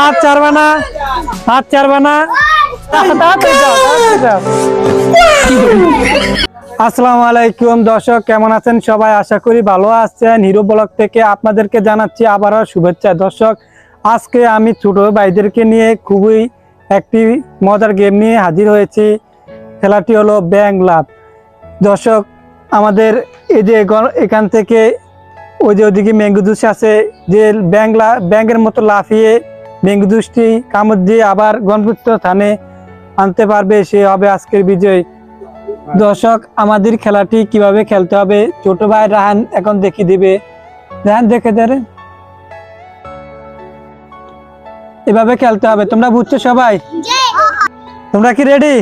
হাত ছাড়বে না। হাত ছাড়বে না। আসসালামু আলাইকুম দর্শক, কেমন আছেন সবাই? আশা করি ভালো আছেন। হিরো ব্লগ থেকে আপনাদেরকে জানাচ্ছি আবারও শুভেচ্ছা। দর্শক, আজকে আমি ছোট ভাইদেরকে নিয়ে খুবই একটি মজার গেম নিয়ে হাজির হয়েছি। খেলাটি হলো ব্যাং লাভ। দর্শক, আমাদের এই যে এখান থেকে ওই যে ওদিকে ম্যাঙ্গো জুস আছে, যে ব্যাংলা ব্যাংকের মতো লাফিয়ে ম্যাঙ্গো জুসটি কামড় দিয়ে আবার গণপুত্র থানে আনতে পারবে সে হবে আজকের বিজয়। দর্শক, আমাদের খেলাটি কীভাবে খেলতে হবে? ছোট ভাই রাহান এখন দেখিয়ে দিবে। রাহান, দেখে দে এভাবে খেলতে হবে। তোমরা বুঝছ সবাই? তোমরা কি রেডি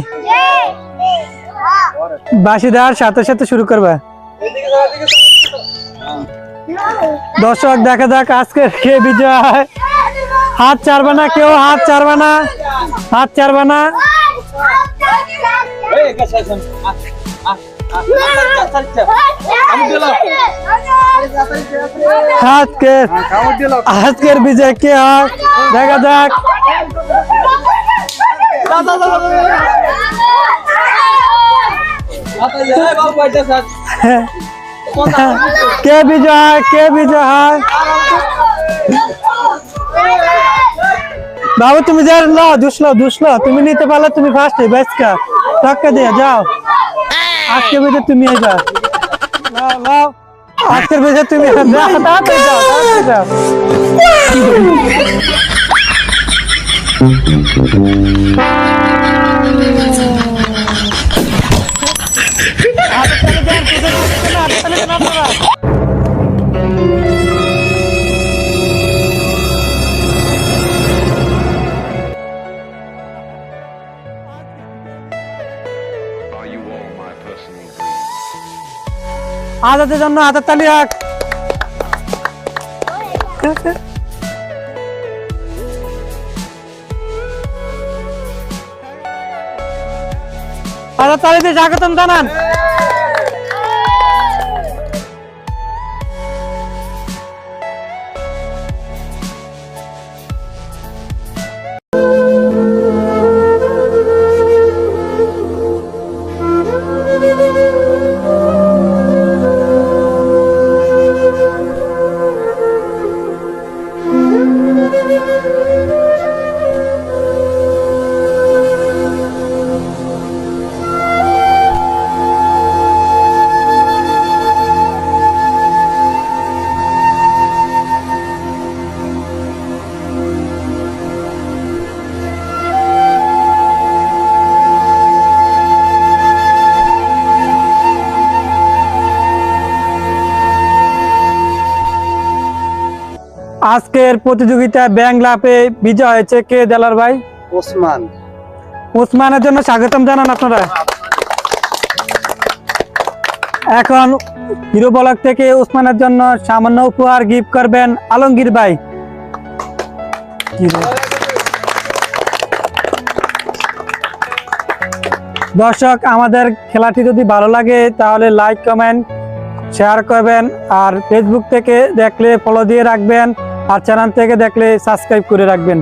বাসি দেওয়ার সাথে সাথে শুরু করবে। দর্শক, দেখা যাক আজকে কে বিজয়। হাত ছাড়বে না কেউ হাত ছাড়বে না হাত ছাড়বে না আজকে আজকের বিজয় কে হয় দেখা যাক কে বিজয় হয় কে বিজয় হয় বাবু, তুমি যা লো দুসলো দুসলো তুমি নিতে পারলে তুমি ফার্স্টে বেসকা টাকা দিয়ে, যাও। আজকে বেজে তুমি যাও। লাও। আজকের বেজে তুমি যাও। যাও যাও। আজাদের জন্য হাতের তালি হাক আজাদ তালিতে স্বাগতম জানান। Música আজকের প্রতিযোগিতায় ব্যাংক লাভে বিজয় হয়েছে কে দেলার ভাই? ওসমান। উসমানের জন্য স্বাগতম জানান আপনারা। এখন হিরো ব্লক থেকে উসমানের জন্য সামান্য উপহার গিফট করবেন আলমগীর ভাই। দর্শক আমাদের খেলাটি যদি ভালো লাগে তাহলে লাইক কমেন্ট শেয়ার করবেন আর ফেসবুক থেকে দেখলে ফলো দিয়ে রাখবেন। আর চ্যানেল থেকে দেখলে সাবস্ক্রাইব করে রাখবেন।